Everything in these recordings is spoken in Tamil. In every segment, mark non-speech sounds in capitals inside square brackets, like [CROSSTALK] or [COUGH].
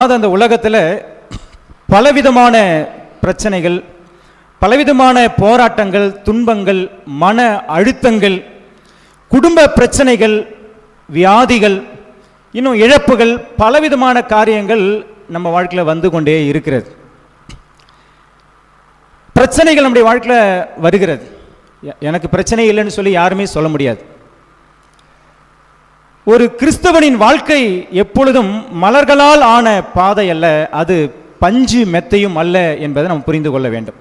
அது அந்த உலகத்தில் பலவிதமான பிரச்சனைகள் பலவிதமான போராட்டங்கள் துன்பங்கள் மன அழுத்தங்கள் குடும்ப பிரச்சனைகள் வியாதிகள் இன்னும் இழப்புகள் பலவிதமான காரியங்கள் நம்ம வாழ்க்கையில் வந்து கொண்டே இருக்கிறது. பிரச்சனைகள் நம்முடைய வாழ்க்கையில் வருகிறது. எனக்கு பிரச்சனை இல்லைன்னு சொல்லி யாருமே சொல்ல முடியாது. ஒரு கிறிஸ்தவனின் வாழ்க்கை எப்பொழுதும் மலர்களால் ஆன பாதை அல்ல அது பஞ்சு மெத்தையும் அல்ல என்பதை நாம் புரிந்து கொள்ள வேண்டும்.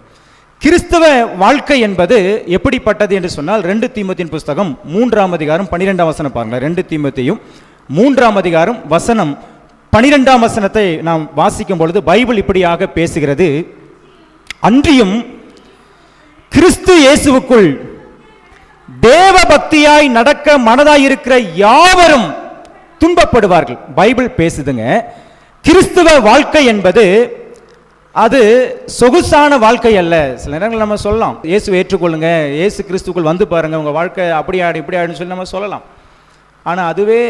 கிறிஸ்தவ வாழ்க்கை என்பது எப்படிப்பட்டது என்று சொன்னால் ரெண்டு தீமத்தின் புஸ்தகம் மூன்றாம் அதிகாரம் பன்னிரெண்டாம் வசனம் பாருங்கள் ரெண்டு தீமத்தையும் மூன்றாம் அதிகாரம் வசனம் பனிரெண்டாம் வசனத்தை நாம் வாசிக்கும் பொழுது பைபிள் இப்படியாக பேசுகிறது. அன்றியும் கிறிஸ்து இயேசுவுக்குள் தேவ பக்தியாய் நடக்க மனதாய் இருக்கிற யாவரும் துன்பப்படுவார்கள். பைபிள் பேசுதுங்க. கிறிஸ்துவ வாழ்க்கை என்பது அது சொகுசான வாழ்க்கை அல்ல. சில நேரங்கள் நம்ம சொல்லலாம். இயேசு ஏற்றுக்கொள்ளுங்க. இயேசு கிறிஸ்துக்குள் வந்து பாருங்க. உங்க வாழ்க்கை அப்படி ஆடு இப்படி ஆடுன்னு சொல்லி நம்ம சொல்லலாம். ஆனால் அதுவே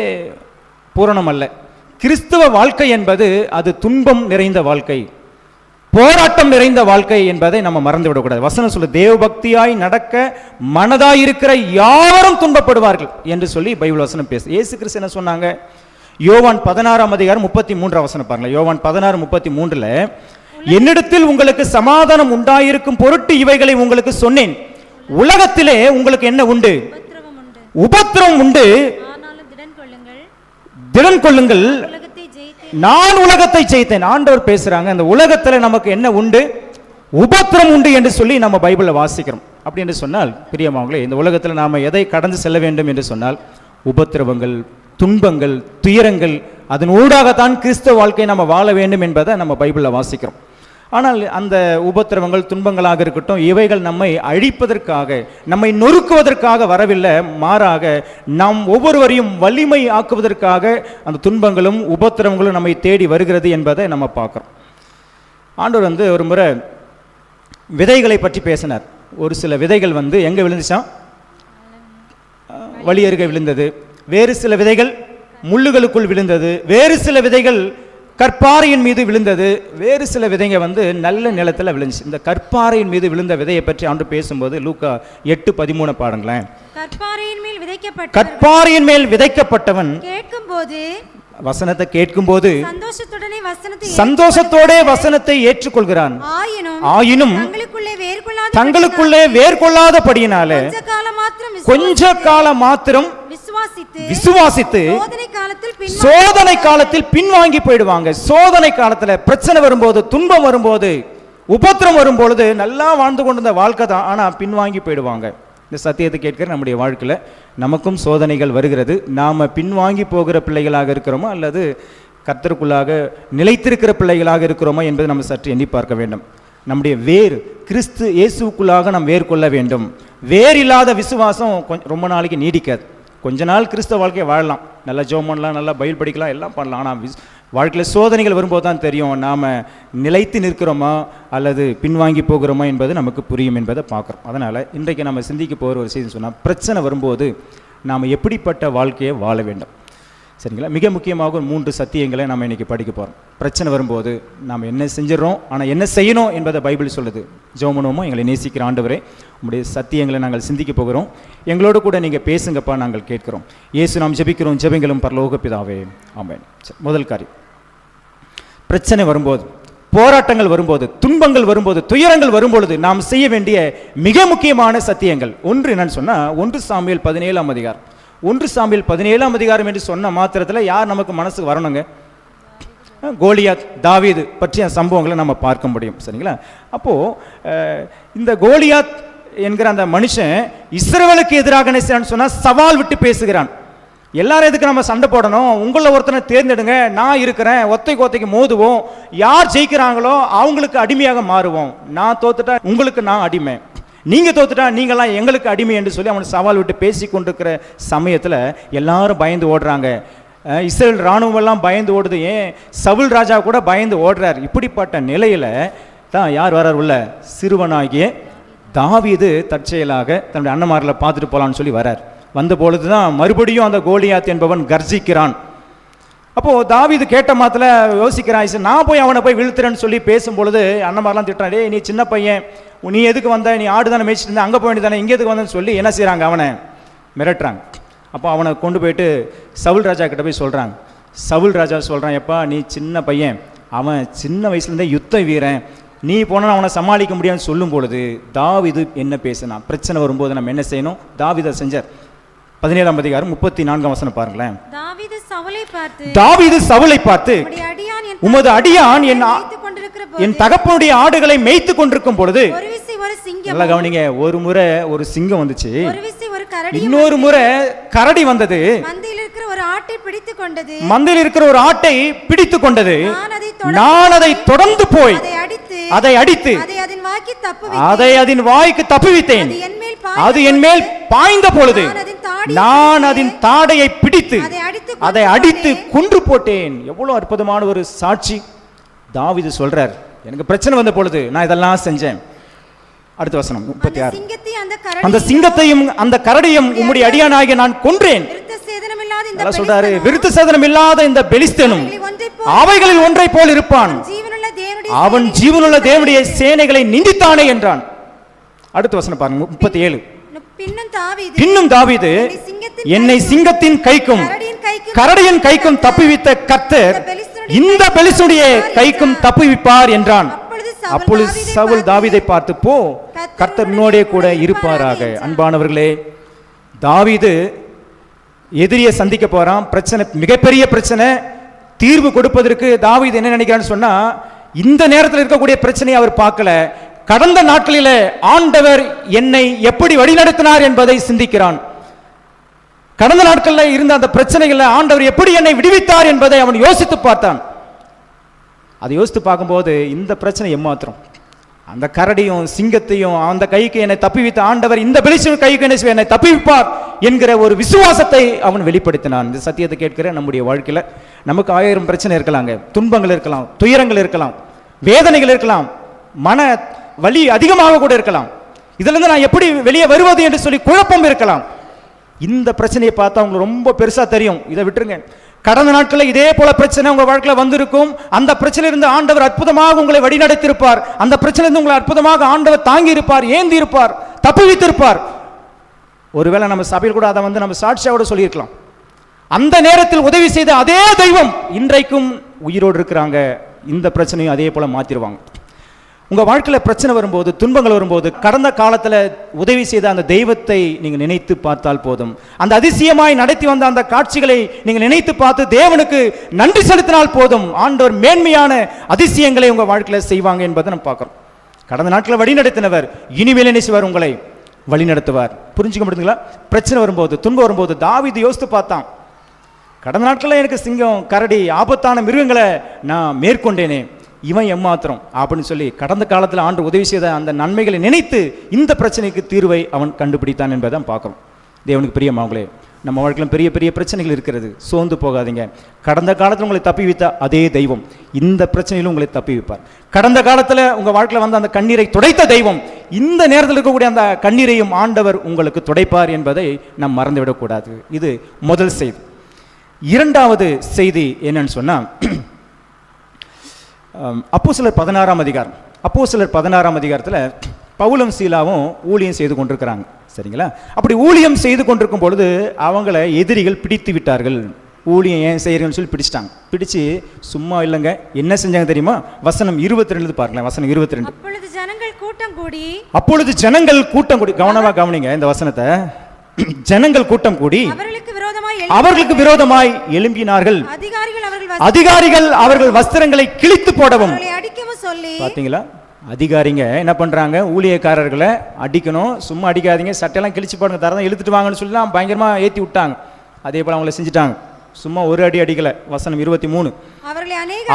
பூரணம் அல்ல. கிறிஸ்துவ வாழ்க்கை என்பது அது துன்பம் நிறைந்த வாழ்க்கை. போராட்டம் நிறைந்த வாழ்க்கை என்பதை நம்ம மறந்து விடக்கூடாது வசனம் சொல்லு தேவபக்தியாய் நடக்க மனதாய் இருக்கிற யாவரும் துன்பப்படுவார்கள் என்று சொல்லி பைபிள் வசனம் பேசு இயேசு கிறிஸ்து என்ன சொன்னாங்க? யோவான் பதினாறாம் அதிகாரம் முப்பத்தி மூன்றாம் வசனம் பாருங்க யோவான் பதினாறு முப்பத்தி மூன்றுல என்னிடத்தில் உங்களுக்கு சமாதானம் உண்டாயிருக்கும் பொருட்டு இவைகளை உங்களுக்கு சொன்னேன். உலகத்திலே உங்களுக்கு என்ன உண்டு? உபத்திரம் உண்டு. திடன் கொள்ளுங்கள் திடன் கொள்ளுங்கள் உலகத்தை ஜெயித்து நான் உலகத்தை செய்தேன். ஆண்டவர் பேசுறாங்க அந்த உலகத்தில் நமக்கு என்ன உண்டு? உபத்திரம் உண்டு என்று சொல்லி நம்ம பைபிளில் வாசிக்கிறோம். அப்படி என்று சொன்னால் பிரியமாவங்களே இந்த உலகத்தில் நாம் எதை கடந்து செல்ல வேண்டும் என்று சொன்னால் உபத்திரவங்கள் துன்பங்கள் துயரங்கள் அதன் ஊடாகத்தான் கிறிஸ்தவ வாழ்க்கையை நம்ம வாழ வேண்டும் என்பதை நம்ம பைபிளில் வாசிக்கிறோம். ஆனால் அந்த உபத்திரவங்கள் துன்பங்களாக இருக்கட்டும் இவைகள் நம்மை அழிப்பதற்காக நம்மை நொறுக்குவதற்காக வரவில்லை. மாறாக நாம் ஒவ்வொருவரையும் வலிமை ஆக்குவதற்காக அந்த துன்பங்களும் உபத்திரவங்களும் நம்மை தேடி வருகிறது என்பதை நம்ம பார்க்குறோம். ஆண்டவர் வந்து ஒரு முறை விதைகளை பற்றி பேசினார். ஒரு சில விதைகள் வந்து எங்கே விழுந்துச்சாம் வழியருகே விழுந்தது. வேறு சில விதைகள் முள்ளுகளுக்குள் விழுந்தது. வேறு சில விதைகள் கற்பாறையின் மீது விழுந்தது. வேறு சில விதைங்க வந்து நல்ல நிலத்தில் விழுந்துச்சு. இந்த கற்பாறையின் மீது விழுந்த விதையை பற்றி ஆண்டு பேசும்போது லூக்கா எட்டு பதிமூணு பாருங்களேன் கற்பாறையின் மேல் விதைக்கப்பட்ட கற்பாறையின் மேல் விதைக்கப்பட்டவன் கேட்கும்போது வசனத்தை கேட்கும்போது சந்தோஷத்துடனே வசனத்தை சந்தோஷத்தோட வசனத்தை ஏற்றுக்கொள்கிறான். ஆயினும் தங்களுக்குள்ளே வேர் கொள்ளாத தங்களுக்குள்ளே வேர் கொள்ளாதபடியினால கொஞ்ச காலம் மாத்திரம் விசுவாசித்து விசுவாசித்து சோதனை காலத்தில் பின்வாங்கி போயிடுவாங்க. சோதனை காலத்துல பிரச்சனை வரும்போது துன்பம் வரும்போது உபத்திரம் வரும்பொழுது நல்லா வாழ்ந்து கொண்டிருந்த வாழ்க்கை தான். ஆனா பின்வாங்கி போயிடுவாங்க. இந்த சத்தியத்தை கேட்கிற நம்முடைய வாழ்க்கையில நமக்கும் சோதனைகள் வருகிறது. நாம பின்வாங்கி போகிற பிள்ளைகளாக இருக்கிறோமோ? அல்லது கர்த்தருக்குள்ளாக நிலைத்திருக்கிற பிள்ளைகளாக இருக்கிறோமோ என்பதை நம்ம சற்று எண்ணி பார்க்க வேண்டும். நம்முடைய வேர் கிறிஸ்து இயேசுக்குள்ளாக நாம் வேர் கொள்ள வேண்டும். வேர் இல்லாத விசுவாசம் கொஞ்சம் ரொம்ப நாளைக்கு நீடிக்காது. கொஞ்ச நாள் கிறிஸ்தவ வாழ்க்கையை வாழலாம். நல்லா ஜோம் பண்ணலாம் நல்லா பயில் படிக்கலாம் எல்லாம் பண்ணலாம். ஆனால் வாழ்க்கையில் சோதனைகள் வரும்போது தான் தெரியும் நாம் நிலைத்து நிற்கிறோமா அல்லது பின்வாங்கி போகிறோமா என்பது நமக்கு புரியும் என்பதை பார்க்குறோம். அதனால் இன்றைக்கு நம்ம சிந்திக்க போகிற ஒரு செய்தி சொன்னால் பிரச்சனை வரும்போது நாம் எப்படிப்பட்ட வாழ்க்கையை வாழ வேண்டும்? சரிங்களா? மிக முக்கியமாக மூன்று சத்தியங்களை நம்ம இன்றைக்கி படிக்க போகிறோம் பிரச்சனை வரும்போது நாம் என்ன செஞ்சிடறோம் ஆனால் என்ன செய்யணும் என்பதை பைபிள் சொல்லுது. ஜோமனோமோ எங்களை நேசிக்கிற ஆண்டவரே உங்களுடைய சத்தியங்களை நாங்கள் சிந்திக்க போகிறோம். எங்களோடு கூட நீங்கள் பேசுங்கப்பா நாங்கள் கேட்கிறோம். இயேசு நாம் ஜெபிக்கிறோம் ஜபிங்களும் பரலோக பிதாவே. ஆமென். முதல் காரியம். பிரச்சனை வரும்போது போராட்டங்கள் வரும்போது துன்பங்கள் வரும்போது துயரங்கள் வரும்பொழுது நாம் செய்ய வேண்டிய மிக முக்கியமான சத்தியங்கள். ஒன்று என்னன்னு சொன்னால் ஒன்று சாமியல் பதினேழாம் அதிகாரம். ஒன்று சாமியல் பதினேழாம் அதிகாரம் என்று சொன்ன மாத்திரத்தில் யார் நமக்கு மனசுக்கு வரணுங்க? கோலியாத் தாவீது பற்றிய சம்பவங்களை நம்ம பார்க்க முடியும். சரிங்களா? அப்போது இந்த கோலியாத் என்கிற அந்த மனுஷன் இஸ்ரவேலுக்கு எதிராக என்ன சொன்னால் சவால் விட்டு பேசுகிறான். எல்லாரும் எதுக்கு நம்ம சண்டை போடணும்? உங்களை ஒருத்தனை தேர்ந்தெடுங்க. நான் இருக்கிறேன். ஒத்தை கோத்தைக்கு மோதுவோம். யார் ஜெயிக்கிறாங்களோ அவங்களுக்கு அடிமையாக மாறுவோம். நான் தோத்துட்டா உங்களுக்கு நான் அடிமை. நீங்கள் தோத்துட்டா நீங்களாம் எங்களுக்கு அடிமை என்று சொல்லி அவனை சவால் விட்டு பேசி கொண்டிருக்கிற சமயத்தில் எல்லாரும் பயந்து ஓடுறாங்க. இஸ்ரேல் ராணுவம் எல்லாம் பயந்து ஓடுது. ஏன்? சவுல் ராஜா கூட பயந்து ஓடுறார். இப்படிப்பட்ட நிலையில் தான் யார் வரார் உள்ள? சிறுவனாகிய தாவீது தற்செயலாக தன்னுடைய அண்ணமாரில் பார்த்துட்டு போகலான்னு சொல்லி வரார். வந்த பொழுது தான் மறுபடியும் அந்த கோலியாத் என்பவன் கர்ஜிக்கிறான். அப்போ தாவிது கேட்ட மாத்துல யோசிக்கிறான் சரி, நான் போய் அவனை போய் விழுத்துறேன்னு சொல்லி பேசும்பொழுது அண்ணமாரெலாம் திட்டுறான் நீ சின்ன பையன் நீ எதுக்கு வந்த? நீ ஆடு தானே மேய்ச்சிட்டு இருந்த அங்கே போய் வேண்டியதானே இங்கே எதுக்கு வந்தேன்னு சொல்லி என்ன செய்கிறாங்க அவனை மிரட்டுறாங்க. அப்போ அவனை கொண்டு போயிட்டு சவுல் ராஜா கிட்ட போய் சொல்கிறாங்க சவுல் ராஜா சொல்கிறான் எப்பா நீ சின்ன பையன் அவன் சின்ன வயசுலேருந்தே யுத்த வீரன் நீ போனால் அவனை சமாளிக்க முடியாதுன்னு சொல்லும் பொழுது தாவிது என்ன பேசினான் பிரச்சனை வரும்போது நம்ம என்ன செய்யணும்? தாவிதை செஞ்சார். பதினேழாம் அதிகாரம் முப்பத்தி நான்காம் வசனம் பாருங்களேன். சவுலை பார்த்து தாவீது சவுலை பார்த்து உமது அடியான் என் என் தகப்பனுடைய ஆடுகளை மேய்த்து கொண்டிருக்கும் பொழுது ஒரு விசை ஒரு சிங்கம் நல்லா கவனிங்க ஒரு முறை ஒரு சிங்கம் வந்துச்சு. இன்னொரு முறை கரடி வந்தது. மந்தையில் இருக்கிற ஒரு ஆட்டை பிடித்துக் கொண்டது. மந்தையில் இருக்கிற ஒரு ஆட்டை பிடித்து கொண்டது. நான் அதை தொடர்ந்து போய் அதை அடித்து அதை அதன் வாய்க்கு தப்புவித்தேன். அது என் மேல் பாய்ந்த பொழுது நான் அதன் தாடியை பிடித்து அதை அடித்து கொன்று போட்டேன். எவ்வளவு அற்புதமான ஒரு சாட்சி. தாவீது சொல்றார் எனக்கு பிரச்சனை வந்த பொழுது நான் இதெல்லாம் செஞ்சேன். அடுத்த வசனம் முப்பத்தி அந்த ஆறு அந்த சிங்கத்தையும் அந்த கரடியும் உம்முடைய அடியானாகிய நான் கொன்றேன். சொல்றாரு விருத்த சேதனம் இல்லாத இந்த பெலிஸ்தனும் அவைகளில் ஒன்றை போல் இருப்பான். அவன் ஜீவனுள்ள தேவனுடைய சேனைகளை நிந்தித்தானே என்றான். அடுத்த வசனம் பாருங்க முப்பத்தி ஏழு பின்னும் தாவீது. என்னை சிங்கத்தின் கைக்கும் கரடியின் கைக்கும் தப்புவித்த கர்த்தர் இந்த பெலிசுடைய கைக்கும் தப்புவிப்பார் என்றான். அப்பொழுது சவுல் தாவீதை பார்த்து போ கர்த்தர் உன்னோடே கூட இருப்பாராக. அன்பானவர்களே தாவீது எதிரியை சந்திக்க போறான். பிரச்சனை மிகப்பெரிய பிரச்சனை. தீர்வு கொடுப்பதற்கு தாவீது என்ன நினைக்கிறான்னு சொன்னா இந்த நேரத்தில் இருக்கக்கூடிய பிரச்சனையை அவர் பார்க்கல. கடந்த நாட்களிலே ஆண்டவர் என்னை எப்படி வழிநடத்தினார் என்பதை சிந்திக்கிறான். கடந்த நாட்களில் இருந்த அந்த பிரச்சனைகளை ஆண்டவர் எப்படி என்னை விடுவித்தார் என்பதை அவன் யோசித்து பார்த்தான். அதை யோசித்து பார்க்கும்போது இந்த பிரச்சனை எம்மாத்திரம்? அந்த கரடியும் சிங்கத்தையும் அந்த கைக்கு என்னை தப்பிவித்த ஆண்டவர் இந்த வெளிச்ச கைக்கு என்ன என்னை தப்பிவிப்பார் என்கிற ஒரு விசுவாசத்தை அவன் வெளிப்படுத்தினான். இந்த சத்தியத்தை கேட்கிற நம்முடைய வாழ்க்கையில் நமக்கு ஆயிரம் பிரச்சனை இருக்கலாங்க துன்பங்கள் இருக்கலாம் துயரங்கள் இருக்கலாம் வேதனைகள் இருக்கலாம் மன வலி அதிகமாக கூட இருக்கலாம். இதுலேருந்து நான் எப்படி வெளியே வருவது என்று சொல்லி குழப்பம் இருக்கலாம். இந்த பிரச்சனையை பார்த்தா உங்களுக்கு ரொம்ப பெருசாக தெரியும். இதை விட்டுருங்க. கடந்த நாட்களில் இதே போல பிரச்சனை உங்கள் வாழ்க்கையில் வந்திருக்கும். அந்த பிரச்சனையிலிருந்து ஆண்டவர் அற்புதமாக உங்களை வழிநடத்தியிருப்பார். அந்த பிரச்சனையிலிருந்து உங்களை அற்புதமாக ஆண்டவர் தாங்கி இருப்பார் ஏந்தி இருப்பார் தப்புவித்திருப்பார். ஒருவேளை நம்ம சபையில் கூட அதை வந்து நம்ம சாட்சியோட சொல்லியிருக்கலாம். அந்த நேரத்தில் உதவி செய்த அதே தெய்வம் இன்றைக்கும் உயிரோடு இருக்கிறாங்க. இந்த பிரச்சனையும் அதே போல மாத்திருவாங்க. உங்கள் வாழ்க்கையில் பிரச்சனை வரும்போது துன்பங்கள் வரும்போது கடந்த காலத்தில் உதவி செய்த அந்த தெய்வத்தை நீங்கள் நினைத்து பார்த்தால் போதும். அந்த அதிசயமாய் நடத்தி வந்த அந்த காட்சிகளை நீங்கள் நினைத்து பார்த்து தேவனுக்கு நன்றி செலுத்தினால் போதும். ஆண்டவர் மேன்மையான அதிசயங்களை உங்கள் வாழ்க்கையில் செய்வாங்க என்பதை நம்ம பார்க்குறோம். கடந்த நாட்களில் வழிநடத்தினவர் இனிமேல் என்ன செய்வார் உங்களை. வழிநடத்துவார். புரிஞ்சுக்க முடியுதுங்களா? பிரச்சனை வரும்போது துன்பம் வரும்போது தாவிது யோசித்து பார்த்தான். கடந்த நாட்களில் எனக்கு சிங்கம் கரடி ஆபத்தான மிருகங்களை நான் மேற்கொண்டேனே. இவன் எம்மாத்திரம் அப்படின்னு சொல்லி கடந்த காலத்தில் ஆண்டு உதவி செய்த அந்த நன்மைகளை நினைத்து இந்த பிரச்சனைக்கு தீர்வை அவன் கண்டுபிடித்தான் என்பதை தான் பார்க்குறோம். தேவனுக்கு பிரியமாங்களே நம்ம வாழ்க்கையில் பெரிய பெரிய பிரச்சனைகள் இருக்கிறது. சோர்ந்து போகாதீங்க. கடந்த காலத்தில் உங்களை தப்பி வைத்த அதே தெய்வம் இந்த பிரச்சனையிலும் உங்களை தப்பி வைப்பார். கடந்த காலத்தில் உங்கள் வாழ்க்கையில் வந்த அந்த கண்ணீரை துடைத்த தெய்வம் இந்த நேரத்தில் இருக்கக்கூடிய அந்த கண்ணீரையும் ஆண்டவர் உங்களுக்கு துடைப்பார் என்பதை நாம் மறந்துவிடக்கூடாது. இது முதல் செய்தி. இரண்டாவது செய்தி என்னன்னு சொன்னால் அப்போ சிலர் பதினாறாம் அதிகாரம். அப்போ சிலர் பதினாறாம் அதிகாரத்தில் பவுலும் சீலாவும் ஊழியம் செய்து கொண்டிருக்கிறாங்க. சரிங்களா? அப்படி ஊழியம் செய்து கொண்டிருக்கும் பொழுது அவங்கள எதிரிகள் பிடித்து விட்டார்கள். ஊழியம் ஏன் செய்கிறீங்கன்னு சொல்லி பிடிச்சிட்டாங்க. பிடிச்சு சும்மா இல்லைங்க. என்ன செஞ்சாங்க தெரியுமா? வசனம் இருபத்தி ரெண்டு பாருங்களேன் வசனம் இருபத்தி ரெண்டு அப்பொழுது ஜனங்கள் கூட்டம் கூடி அப்பொழுது ஜனங்கள் கூட்டம் கூடி கவனமா கவனிங்க இந்த வசனத்தை. ஜனங்கள் கூட்டம் கூடி அவர்களுக்கு விரோதமாய் அவர்களுக்கு விரோதமாய் எழும்பினார்கள். அதிகாரிகள் அதிகாரிகள் அவர்கள் வஸ்திரங்களை கிழித்து போடவும். பாத்தீங்களா? அதிகாரிங்க என்ன பண்றாங்க? ஊழியக்காரர்களை அடிக்கணும் சும்மா அடிக்காதீங்க சட்டையெல்லாம் கிழிச்சு போடுங்க தரதான் இழுத்துட்டு வாங்கன்னு சொல்லி தான் பயங்கரமா ஏத்தி விட்டாங்க. அதே போல அவங்கள செஞ்சுட்டாங்க. சும்மா ஒரு அடி அடிக்கல வசனம் இருபத்தி மூணு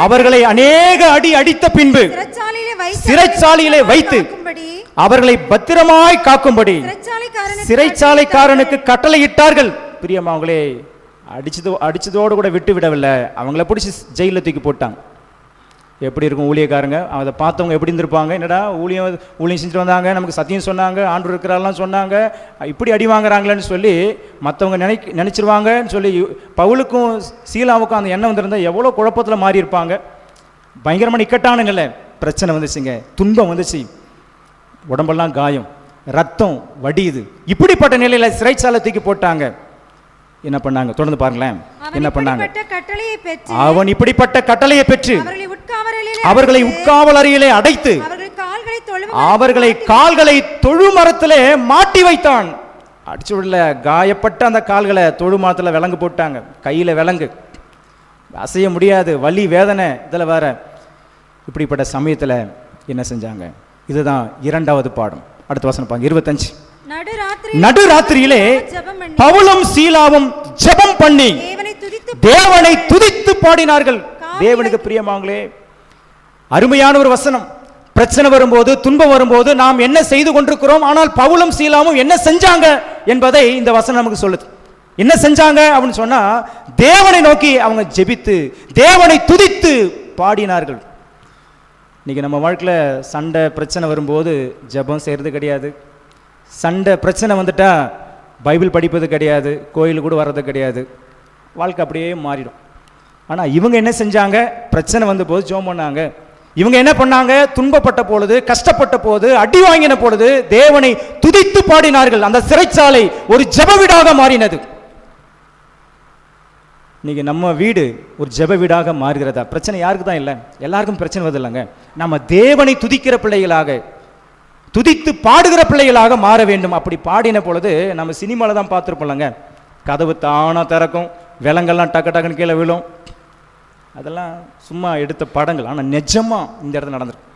அவர்களை அநேக அடி அடித்த பின்பு சிறைச்சாலையிலே வைத்து அவர்களை பத்திரமாய் காக்கும்படி சிறைச்சாலைக்காரனுக்கு கட்டளையிட்டார்கள். பிரியமாவங்களே அடிச்சது அடித்ததோடு கூட விட்டு விடவில்லை. அவங்கள பிடிச்சி ஜெயிலில் தூக்கி போட்டாங்க. எப்படி இருக்கும் ஊழியக்காரங்க? அதை பார்த்தவங்க எப்படி இருந்திருப்பாங்க? என்னடா ஊழியம் ஊழியம் செஞ்சுட்டு வந்தாங்க நமக்கு சத்தியம் சொன்னாங்க ஆண்டு இருக்கிறாரெல்லாம் சொன்னாங்க இப்படி அடி வாங்குறாங்களேன்னு சொல்லி மற்றவங்க நினை நினச்சிருவாங்கன்னு சொல்லி பவுலுக்கும் சீலாவுக்கும் அந்த எண்ணம் வந்திருந்தால் எவ்வளோ குழப்பத்தில் மாறி இருப்பாங்க பயங்கரமான இக்கட்டான நிலை. பிரச்சனை வந்துச்சுங்க. துன்பம் வந்துச்சு. உடம்பெல்லாம் காயம். ரத்தம் வடியுது. இப்படிப்பட்ட நிலையில் சிறைச்சாலை தூக்கி போட்டாங்க. என்ன பண்ணாங்க? தொடர்ந்து பாருங்களேன். என்ன பண்ணாங்க? அவன் இப்படிப்பட்ட கட்டளையை பெற்று அவர்களை உட்காவல் அறையிலே அடைத்து அவர்கள் கால்களை தொழு மரத்திலே மாட்டி வைத்தான். அடிச்சு விடல காயப்பட்ட அந்த கால்களை தொழு மரத்தில் விலங்கு போட்டாங்க. கையில் விலங்கு. அசைய முடியாது. வலி வேதனை. இதில் வேற இப்படிப்பட்ட சமயத்தில் என்ன செஞ்சாங்க? இதுதான் இரண்டாவது பாடம். அடுத்த வசனம் பாருங்க. இருபத்தஞ்சு. நடுராத்திரியிலே பவுலும் சீலாவும் ஜெபம் பண்ணி தேவனை துதித்து தேவனை துதித்து பாடினார்கள். தேவனுக்கு பிரியமாங்களே அருமையான ஒரு வசனம். பிரச்சனை வரும்போது துன்பம் வரும்போது நாம் என்ன செய்து கொண்டிருக்கிறோம்? ஆனால் பவுலும் சீலாவும் என்ன செஞ்சாங்க என்பதை இந்த வசனம் நமக்கு சொல்லுது. என்ன செஞ்சாங்க அப்படின்னு சொன்னா தேவனை நோக்கி அவங்க ஜெபித்து தேவனை துதித்து பாடினார்கள். இன்னைக்கு நம்ம வாழ்க்கையில் சண்டை பிரச்சனை வரும்போது ஜெபம் செய்கிறது கிடையாது. சண்டை பிரச்சனை வந்துட்டால் பைபிள் படிப்பது கிடையாது கோயில் கூட வர்றது கிடையாது. வாழ்க்கை அப்படியே மாறிடும். ஆனால் இவங்க என்ன செஞ்சாங்க? பிரச்சனை வந்த போது ஜோம் பண்ணாங்க. இவங்க என்ன பண்ணாங்க? துன்பப்பட்ட பொழுது கஷ்டப்பட்ட போது அடி வாங்கின பொழுது தேவனை துதித்து பாடினார்கள். அந்த சிறைச்சாலை ஒரு ஜெப வீடாக மாறினது. இன்னைக்கு நம்ம வீடு ஒரு ஜெப வீடாக மாறுகிறதா? பிரச்சனை யாருக்கு தான் இல்லை? எல்லாருக்கும் பிரச்சனை வருது இல்லைங்க. நம்ம தேவனை துதிக்கிற பிள்ளைகளாக துதித்து பாடுகிற பிள்ளைகளாக மாற வேண்டும். அப்படி பாடின பொழுது நம்ம சினிமாவில் தான் பார்த்துருப்போம்லங்க. கதவு தானாக திறக்கும். விலங்கெல்லாம் டக்கு டக்குன்னு கீழே விழும். அதெல்லாம் சும்மா எடுத்த படங்கள். ஆனால் நிஜமாக இந்த இடத்துல நடந்திருக்கு.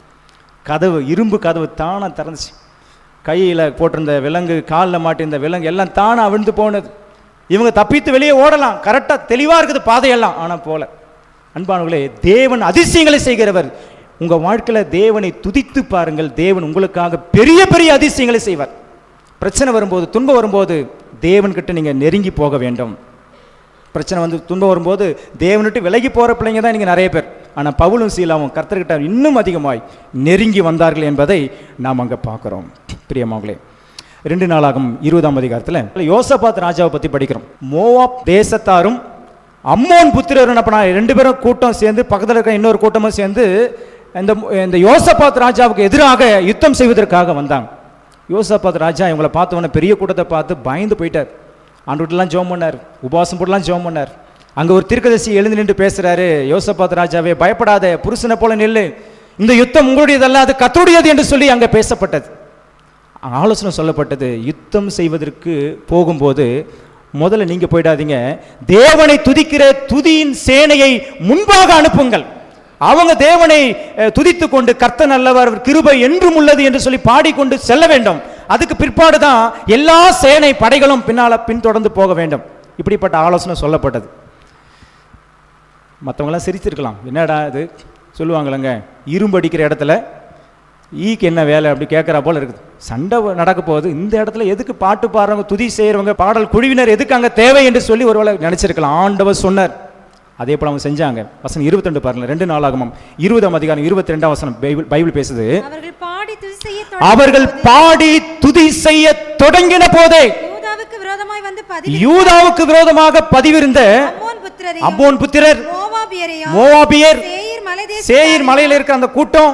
கதவு இரும்பு கதவு தானாக திறந்துச்சு. கையில் போட்டிருந்த விலங்கு காலில் மாட்டியிருந்த விலங்கு எல்லாம் தானாக விழுந்து போனது. இவங்க தப்பித்து வெளியே ஓடலாம். கரெக்டாக தெளிவாக இருக்குது பாதையெல்லாம். ஆனால் போல. அன்பானவர்களே தேவன் அதிசயங்களை செய்கிறவர். உங்கள் வாழ்க்கையில் தேவனை துதித்து பாருங்கள். தேவன் உங்களுக்காக பெரிய பெரிய அதிசயங்களை செய்வார். பிரச்சனை வரும்போது துன்பம் வரும்போது தேவன்கிட்ட நீங்கள் நெருங்கி போக வேண்டும். பிரச்சனை வந்து துன்பம் வரும்போது தேவனுட்டு விலகி போகிற பிள்ளைங்க தான் நீங்கள் நிறைய பேர். ஆனால் பவுலும் சீலாவும் கர்த்தர்கிட்ட இன்னும் அதிகமாய் நெருங்கி வந்தார்கள் என்பதை நாம் அங்கே பார்க்குறோம். பிரியமாவங்களே ரெண்டு நாளாகும் இருபதாம் அதிகாரத்தில் யோசபாத் ராஜாவை பற்றி படிக்கிறோம். மோவாப் தேசத்தாரும் அம்மோன் புத்திரரும் என்ன பண்ணா ரெண்டு பேரும் கூட்டம் சேர்ந்து பக்கத்தில் இருக்கிற இன்னொரு கூட்டமும் சேர்ந்து இந்த இந்த யோசபாத் ராஜாவுக்கு எதிராக யுத்தம் செய்வதற்காக வந்தாங்க யோசபாத் ராஜா இவங்களை பார்த்த உடனே பெரிய கூட்டத்தை பார்த்து பயந்து போயிட்டார். ஆண்டுகிட்டலாம் ஜோம் பண்ணார் உபாசம் போட்டுலாம் ஜோம் பண்ணார். அங்கே ஒரு தீர்க்கதரிசி எழுந்து நின்று பேசுகிறாரு யோசபாத் ராஜாவே பயப்படாத புருஷனை போல நில்லு. இந்த யுத்தம் உங்களுடையதல்ல அது கத்தருடையது என்று சொல்லி அங்கே பேசப்பட்டது. ஆலோசனை சொல்லப்பட்டது யுத்தம் செய்வதற்கு போகும்போது முதல்ல நீங்கள் போயிடாதீங்க. தேவனை துதிக்கிற துதியின் சேனையை முன்பாக அனுப்புங்கள். அவங்க தேவனை துதித்து கொண்டு கர்த்த நல்லவர் கிருபை என்றும் உள்ளது என்று சொல்லி பாடிக்கொண்டு செல்ல வேண்டும். அதுக்கு பிற்பாடு தான் எல்லா சேனை படைகளும் பின்னால் பின்தொடர்ந்து போக வேண்டும். இப்படிப்பட்ட ஆலோசனை சொல்லப்பட்டது. மற்றவங்களாம் சிரிச்சிருக்கலாம். என்னடா இது? சொல்லுவாங்களேங்க இரும்பு அடிக்கிற இடத்துல ஈக்கு என்ன வேலை அப்படி கேட்குறா போல் இருக்குது. சண்டை நடக்க போகுது. இந்த இடத்துல எதுக்கு பாட்டு பாடுறவங்க துதி செய்கிறவங்க பாடல் குழுவினர் எதுக்கு அங்கே தேவை என்று சொல்லி ஒருவேளை நினச்சிருக்கலாம். ஆண்டவர் சொன்னார். அதே போல் அவங்க செஞ்சாங்க. வசனம் இருபத்தி ரெண்டு பாருங்க. ரெண்டு நாளாகமும். இருபதாம் அதிகாரம் இருபத்தி ரெண்டாம் வசனம் பைபிள் பைபிள் பேசுது. அவர்கள் பாடி துதி செய்ய தொடங்கின போதே யூதாவுக்கு விரோதமாக பதிவிருந்த அம்மோன் புத்திரர் மோவாபியர் சேயீர் மலை சேயீர் மலையில் இருக்கிற அந்த கூட்டம்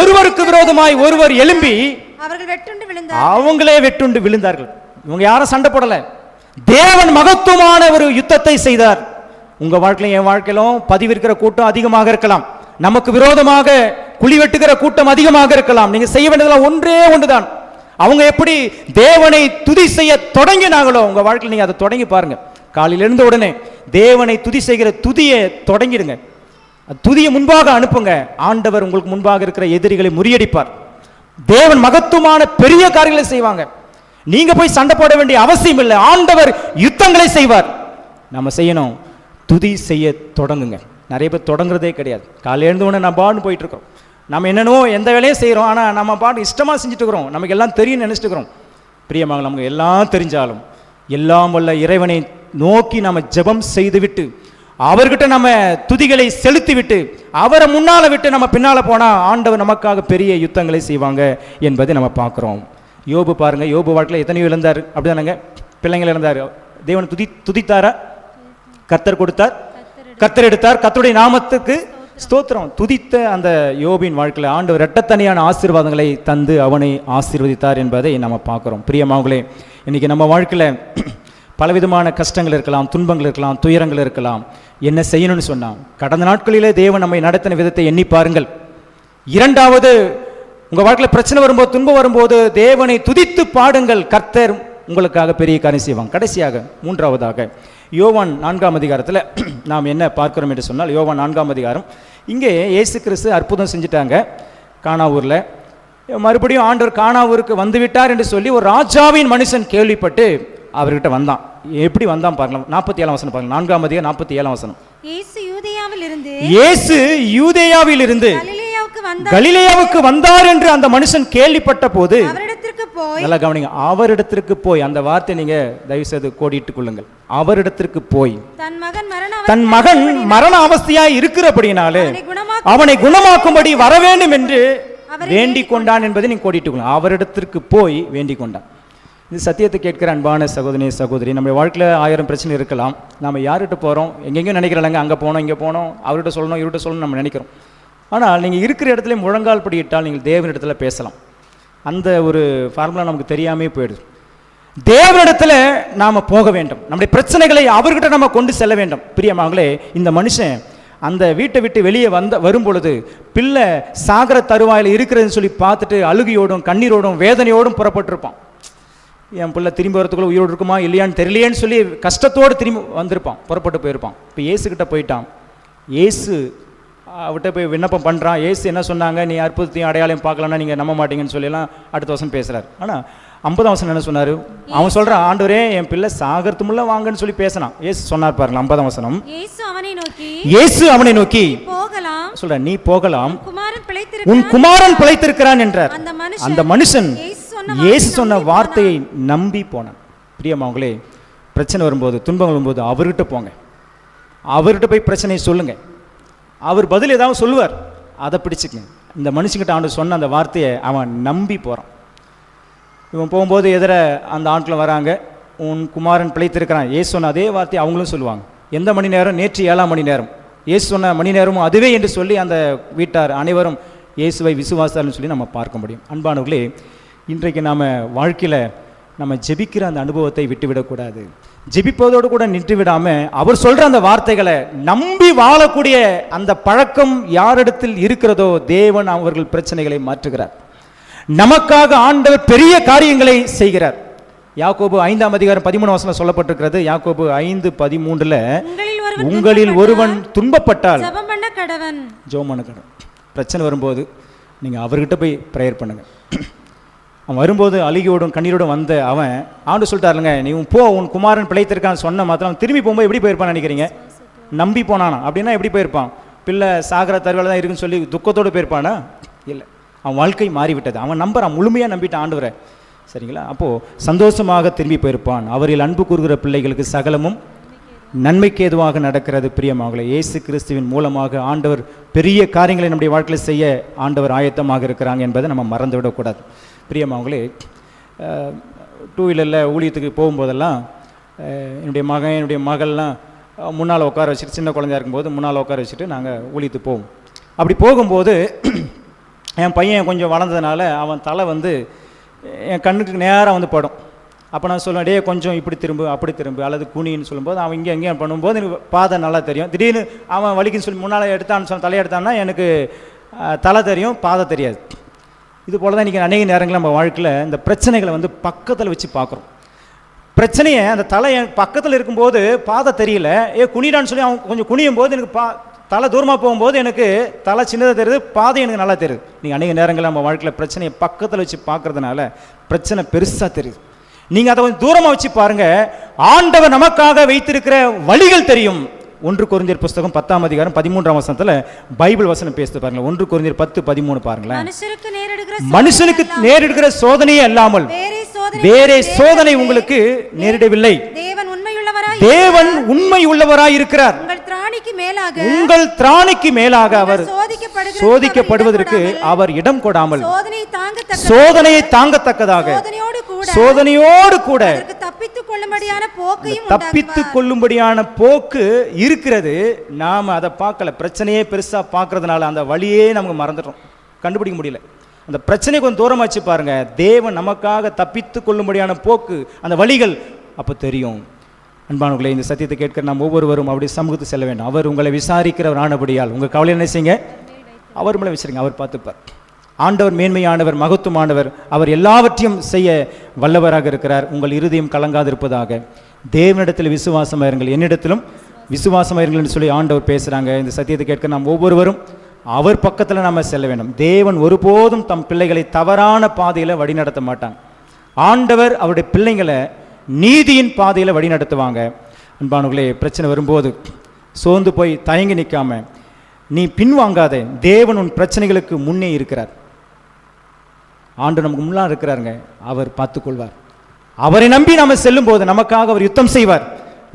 ஒருவருக்கு விரோதமாய் ஒருவர் எழும்பி அவர்கள் வெட்டுண்டு விழுந்தார் அவங்களே வெட்டுண்டு விழுந்தார்கள். இவங்க யாரும் சண்டை போடல. தேவன் மகத்துவமான ஒரு யுத்தத்தை செய்தார். உங்க வாழ்க்கையிலும் என் வாழ்க்கையிலும் பதிவிருக்கிற கூட்டம் அதிகமாக இருக்கலாம். நமக்கு விரோதமாக குழி வெட்டுகிற கூட்டம் அதிகமாக இருக்கலாம். நீங்க செய்ய வேண்டியதெல்லாம் ஒன்றே ஒன்றுதான். அவங்க எப்படி தேவனை துதி செய்ய தொடங்கினாங்களோ உங்க வாழ்க்கையில் நீங்க அதை தொடங்கி பாருங்க. காலையில் எழுந்த உடனே தேவனை துதி செய்கிற துதியை தொடங்கிடுங்க. துதியை முன்பாக அனுப்புங்க. ஆண்டவர் உங்களுக்கு முன்பாக இருக்கிற எதிரிகளை முறியடிப்பார். தேவன் மகத்துவமான பெரிய காரியங்களை செய்வாங்க. நீங்க போய் சண்டை போட வேண்டிய அவசியம் இல்லை. ஆண்டவர் யுத்தங்களை செய்வார். நம்ம செய்யணும். துதி செய்ய தொடங்குங்க. நிறைய பேர் தொடங்குறதே கிடையாது. காலையில் எழுந்த உடனே நம்ம பாட்டு போயிட்டு நம்ம என்னென்னவோ எந்த வேலையும் செய்கிறோம் ஆனால் நம்ம பாட்டு இஷ்டமாக செஞ்சுட்டு இருக்கிறோம் நமக்கு எல்லாம் தெரியும் நினச்சிட்டு இருக்கிறோம் பிரியமாக நமக்கு எல்லாம் தெரிஞ்சாலும் எல்லாம் வல்ல இறைவனை நோக்கி நம்ம ஜெபம் செய்துவிட்டு அவர்கிட்ட நம்ம துதிகளை செலுத்தி விட்டு அவரை முன்னால் விட்டு நம்ம பின்னால் போனால் ஆண்டவர் நமக்காக பெரிய யுத்தங்களை செய்வாங்க என்பதை நம்ம பார்க்குறோம். யோபு பாருங்க. யோபு வாழ்க்கையில் எத்தனையோ இழந்தார். அப்படிதானங்க? பிள்ளைங்கள் இழந்தார். தேவன் துதி துதித்தாரா? கத்தர் கொடுத்தார். கர்த்தர் எடுத்தார். கத்தருடைய நாமத்துக்கு ஸ்தோத்திரம். துதித்த அந்த யோபின் வாழ்க்கையில் ஆண்டவர் இரட்டத்தனியான ஆசீர்வாதங்களை தந்து அவனை ஆசீர்வதித்தார் என்பதை நம்ம பார்க்குறோம். பிரியமாவங்களே இன்னைக்கு நம்ம வாழ்க்கையில் பலவிதமான கஷ்டங்கள் இருக்கலாம் துன்பங்கள் இருக்கலாம் துயரங்கள் இருக்கலாம். என்ன செய்யணும்னு சொன்னான் கடந்த நாட்களிலே தேவன் நம்மை நடத்தின விதத்தை எண்ணி பாருங்கள். இரண்டாவது உங்கள் வாழ்க்கையில் பிரச்சனை வரும்போது துன்பம் வரும்போது தேவனை துதித்து பாடுங்கள். கர்த்தர் உங்களுக்காக பெரிய காரியம் செய்வாங்க கடைசியாக மூன்றாவதாக யோவான் நான்காம் அதிகாரத்தில் நாம் என்ன பார்க்கிறோம் என்று சொன்னால் யோவான் நான்காம் அதிகாரம். இங்கே இயேசு கிறிஸ்து அற்புதம் செஞ்சுட்டாங்க கானாவூரில். மறுபடியும் ஆண்டவர் கானாவூருக்கு வந்துவிட்டார் என்று சொல்லி ஒரு ராஜாவின் மனுஷன் கேள்விப்பட்டு அவர்கிட்ட வந்தான். எப்படி வந்தான் பாருங்களேன் நாற்பத்தி ஏழாம் வசனம் பாருங்க நான்காம் அதிகாரம் நாற்பத்தி ஏழாம் வசனம். இயேசு யூதேயாவில் இருந்து இயேசு யூதேயாவில் இருந்து கலிலேயாவுக்கு வந்தார். என்று அந்த மனுஷன் கேள்விப்பட்ட போது அவரிடத்திற்கு போய் நல்லா கவனிங்க. அவரிடத்திற்கு போய் அந்த வார்த்தை நீங்க தயவு செய்து கோடிட்டுக் கொள்ளுங்கள். அவரிடத்திற்கு போய் தன் மகன் மரண தன் மகன் மரண அவஸ்தையாய் இருக்கிறபடினாலே அவனை குணமாக்க அவனை குணமாக்கும்படி வர வேண்டும் என்று வேண்டிக் கொண்டான் என்பதை நீங்க கோடிட்டுக் கொள்ளுங்க. அவரிடத்திற்கு போய் வேண்டிக் கொண்டான். இந்த சத்தியத்தை கேட்கிற அன்பான சகோதரி சகோதரி நம்ம வாழ்க்கையில் ஆயிரம் பிரச்சனை இருக்கலாம். நம்ம யார்கிட்ட போகிறோம் எங்கெங்கேயும் நினைக்கிறோம்லங்க அங்கே போனோம் இங்கே போனோம். அவர்கிட்ட சொல்லணும் இவர்கிட்ட சொல்லணும் நம்ம நினைக்கிறோம். ஆனால் நீங்கள் இருக்கிற இடத்துல முழங்கால் படியிட்டால் நீங்கள் தேவனிடத்துல பேசலாம். அந்த ஒரு ஃபார்முலா நமக்கு தெரியாமே போயிடுது. தேவனிடத்தில் நாம் போக வேண்டும். நம்முடைய பிரச்சனைகளை அவர்கிட்ட நம்ம கொண்டு செல்ல வேண்டும். பிரியமாங்களே இந்த மனுஷன் அந்த வீட்டை விட்டு வெளியே வந்த வரும் பொழுது பிள்ளை சாகர தருவாயில் இருக்கிறதுன்னு சொல்லி பார்த்துட்டு அழுகையோடும் கண்ணீரோடும் வேதனையோடும் புறப்பட்டிருப்பான். என் பிள்ளை திரும்பி வரத்துக்குள்ள உயிரோடு இருக்குமா இல்லையான்னு தெரியலையேன்னு சொல்லி கஷ்டத்தோடு திரும்பி வந்திருப்பான் புறப்பட்டு போயிருப்பான். இப்போ ஏசுக்கிட்ட போயிட்டான். ஏசு அவர்கிட்ட போய் விண்ணப்பம் பண்ணுறான் இயேசு என்ன சொன்னாங்க? நீ அற்புதத்தையும் அடையாளையும் பார்க்கலன்னா நீங்கள் நம்ப மாட்டீங்கன்னு சொல்லிலாம் அடுத்த வருஷம் பேசுகிறார் ஆனால் ஐம்பதாம் வருஷம் என்ன சொன்னார்? அவன் சொல்கிறான் ஆண்டவரே என் பிள்ளை சாகரத்து முள்ள வாங்கன்னு சொல்லி பேசினான். இயேசு சொன்னார் பாருங்க ஐம்பதாம் வசனம். இயேசு அவனை நோக்கி போகலாம். சொல்ற நீ போகலாம். உன் குமாரன் பிழைத்திருக்கிறான். என்றார். அந்த மனுஷன் இயேசு சொன்ன வார்த்தையை நம்பி போனான். பிரியமாவங்களே பிரச்சனை வரும்போது துன்பம் வரும்போது அவர்கிட்ட போங்க. அவர்கிட்ட போய் பிரச்சனையை சொல்லுங்க. அவர் பதில் ஏதாவது சொல்லுவார் அதை பிடிச்சுக்கங்க. இந்த மனுஷங்கிட்ட ஆண்டு சொன்ன அந்த வார்த்தையை அவன் நம்பி போகிறான் இவன் போகும்போது எதிர அந்த ஆட்கள் வராங்க. உன் குமாரன் பிழைத்திருக்கிறான். ஏசு சொன்ன அதே வார்த்தையை அவங்களும் சொல்லுவாங்க. எந்த மணி நேரம்? நேற்று ஏழாம் மணி நேரம். இயேசு சொன்ன மணி நேரமும் அதுவே என்று சொல்லி அந்த வீட்டார் அனைவரும் இயேசுவை விசுவாசாலும் சொல்லி நம்ம பார்க்க முடியும். அன்பானவர்களே இன்றைக்கு நாம் வாழ்க்கையில் நம்ம ஜெபிக்கிற அந்த அனுபவத்தை விட்டுவிடக்கூடாது. ஜெபிப்பதோடு கூட நின்று விடாம அவர் சொல்ற அந்த வார்த்தைகளை நம்பி வாழக்கூடிய அந்த பழக்கம் யாரிடத்தில் இருக்கிறதோ தேவன் அவர்கள் பிரச்சனைகளை மாற்றுகிறார். நமக்காக ஆண்டவர் பெரிய காரியங்களை செய்கிறார். யாக்கோபு ஐந்தாம் அதிகாரம் பதிமூணு வசனம் சொல்லப்பட்டிருக்கிறது. யாக்கோபு ஐந்து பதிமூன்றுல உங்களில் ஒருவன் துன்பப்பட்டால் கடவன். ஜோமான கடன் பிரச்சனை வரும்போது நீங்கள் அவர்கிட்ட போய் ப்ரேயர் பண்ணுங்க. அவன் வரும்போது அழுகியோடும் கண்ணீரோடும் வந்த அவன் ஆண்டு சொல்லிட்டாருங்க நீ போ உன் குமாரன் பிழைத்திருக்கான்னு சொன்ன மாத்திரம் அவன் திரும்பி போகும்போது எப்படி போயிருப்பான்னு நினைக்கிறீங்க? நம்பி போனானா அப்படின்னா எப்படி போயிருப்பான்? பிள்ளை சாகர தருவில் தான் இருக்குன்னு சொல்லி துக்கத்தோடு போயிருப்பானா? இல்லை அவன் வாழ்க்கை மாறிவிட்டது. அவன் நம்புறான் முழுமையாக நம்பிட்டான் ஆண்டு சரிங்களா? அப்போது சந்தோஷமாக திரும்பி போயிருப்பான். அவரில் அன்பு கூறுகிற பிள்ளைகளுக்கு சகலமும் நன்மைக்கு எதுவாக நடக்கிறது பிரியமாகல இயேசு கிறிஸ்துவின் மூலமாக ஆண்டவர் பெரிய காரியங்களை நம்முடைய வாழ்க்கையில் செய்ய ஆண்டவர் ஆயத்தமாக இருக்கிறாங்க என்பதை நம்ம மறந்துவிடக்கூடாது. பிரியமாவங்களே டூ வீலரில் ஊழியத்துக்கு போகும்போதெல்லாம் என்னுடைய மகன் என்னுடைய மகள்லாம் முன்னால் உட்கார வச்சுட்டு சின்ன குழந்தையா இருக்கும்போது முன்னால் உட்கார வச்சுட்டு நாங்கள் ஊழியத்துக்கு போவோம். அப்படி போகும்போது [CLEARS THROAT] என் பையன் கொஞ்சம் வளர்ந்ததுனால அவன் தலை வந்து என் கண்ணுக்கு நேராக வந்து படும். அப்போ நான் சொல்லுவேன் டே கொஞ்சம் இப்படி திரும்பு அப்படி திரும்பு அல்லது குனின்னு சொல்லும்போது அவன் இங்கே எங்கேயும் பண்ணும்போது எனக்கு பாதை நல்லா தெரியும். திடீர்னு அவன் வலிக்குன்னு சொல்லி முன்னால் எடுத்தான்னு சொன்ன தலையை எடுத்தான்னா எனக்கு தலை தெரியும் பாதை தெரியாது. இது போல் தான் இன்றைக்கி அநேக நேரங்களில் நம்ம வாழ்க்கையில் இந்த பிரச்சனைகளை வந்து பக்கத்தில் வச்சு பார்க்குறோம். பிரச்சனையை அந்த தலை பக்கத்தில் இருக்கும்போது பாதை தெரியல. ஏ குனிடான்னு சொல்லி அவன் கொஞ்சம் குனியும் போது எனக்கு பா தலை தூரமாக போகும்போது எனக்கு தலை சின்னதாக தெரியுது பாதை எனக்கு நல்லா தெரியுது. நீங்கள் அநேக நேரங்களில் நம்ம வாழ்க்கையில் பிரச்சனையை பக்கத்தில் வச்சு பார்க்கறதுனால பிரச்சனை பெருசாக தெரியுது. நீங்கள் அதை கொஞ்சம் தூரமாக வச்சு பாருங்கள் ஆண்டவர் நமக்காக வைத்திருக்கிற வழிகள் தெரியும். ஒன்று குருந்தியர் புஸ்தகம் பத்தாம் அதிகாரம் பதிமூன்றாம் வசனத்தில் பைபிள் வசனம் பேசுது பாருங்க ஒன்று குருந்தியர் பத்து பதிமூணு பாருங்களேன். மனுஷனுக்கு நேரிடுகிற சோதனையே அல்லாமல். வேறே சோதனை உங்களுக்கு நேரிடவில்லை. தேவன் உண்மை உள்ளவராய் இருக்கிறார். உங்கள் திராணி திராணிக்கு மேலாக அவர் சோதிக்கப்படுவதற்கு அவர் இடம் கொடாமல். சோதனையை தாங்கத்தக்கதாக சோதனையோடு கூட கொள்ளும்படியான போக்கையும் தப்பித்து கொள்ளும்படியான போக்கு இருக்கிறது. நாம அதை பார்க்கல. பிரச்சனையே பெருசாக பார்க்கறதுனால அந்த வழியே நமக்கு மறந்துட்டோம். கண்டுபிடிக்க முடியல. அந்த பிரச்சனை கொஞ்சம் தூரமா வச்சு பாருங்க. தேவன் நமக்காக தப்பித்து கொள்ளும்படியான போக்கு அந்த வழிகள் அப்போ தெரியும். அன்பானவர்களே இந்த சத்தியத்தை கேட்க நாம் ஒவ்வொருவரும் அப்படி சமூகத்துக்கு செல்ல வேண்டும். அவர் உங்களை விசாரிக்கிறவர் ஆனபடியால். உங்கள் கவலை என்ன செய்யுங்க? அவர் மேலே விசாரிங்க அவர் பார்த்துப்பார். ஆண்டவர் மேன்மையானவர் மகத்துவமானவர் அவர் எல்லாவற்றையும் செய்ய வல்லவராக இருக்கிறார். உங்கள் இருதயம் கலங்காதிருப்பதாக. தேவனிடத்தில் விசுவாசமாக இருங்கள். என்னிடத்திலும் விசுவாசமாக இருங்கள் சொல்லி ஆண்டவர் பேசுகிறாங்க இந்த சத்தியத்தை கேட்க நாம் ஒவ்வொருவரும் அவர் பக்கத்தில் நாம் செல்ல வேண்டும். தேவன் ஒருபோதும் தம் பிள்ளைகளை தவறான பாதையில் வழிநடத்த மாட்டாங்க ஆண்டவர் அவருடைய பிள்ளைங்களை நீதியின் பாதையில் வழிநடத்துவாங்க. அன்பானவர்களே பிரச்சனை வரும்போது சோர்ந்து போய் தயங்கி நிற்காம நீ பின்வாங்காதே. தேவன் உன் பிரச்சனைகளுக்கு முன்னே இருக்கிறார். ஆண்டு நமக்கு முன்னால் இருக்கிறாருங்க. அவர் பார்த்துக்கொள்வார். அவரை நம்பி நாம் செல்லும் போது நமக்காக அவர் யுத்தம் செய்வார்.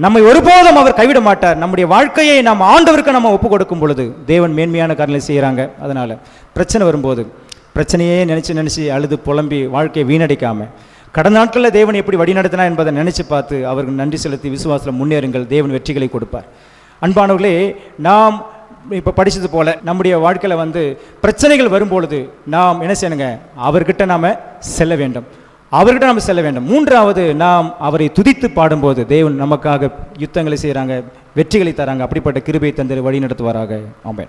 நம்மை ஒருபோதும் அவர் கைவிட மாட்டார். நம்முடைய வாழ்க்கையை நாம் ஆண்டவருக்கு நம்ம ஒப்பு கொடுக்கும் பொழுது தேவன் மேன்மையான காரணங்களை செய்கிறாங்க அதனால் பிரச்சனை வரும்போது பிரச்சனையே நினச்சி நினச்சி அழுது புலம்பி வாழ்க்கையை வீணடிக்காமல் கடந்த நாட்களில் தேவன் எப்படி வழிநடத்தினா என்பதை நினச்சி பார்த்து அவருக்கு நன்றி செலுத்தி விசுவாசத்தில் முன்னேறுங்கள். தேவன் வெற்றிகளை கொடுப்பார். அன்பானவர்களே நாம் இப்போ படித்தது போல நம்முடைய வாழ்க்கையில் வந்து பிரச்சனைகள் வரும்பொழுது நாம் என்ன செய்யணுங்க? அவர்கிட்ட நாம் செல்ல வேண்டும். அவர்கிட்ட நாம் செல்ல வேண்டும். மூன்றாவது நாம் அவரை துதித்து பாடும்போது தேவன் நமக்காக யுத்தங்களை செய்கிறாங்க வெற்றிகளை தராங்க. அப்படிப்பட்ட கிருபை தந்து வழி நடத்துவாராக ஆமென்.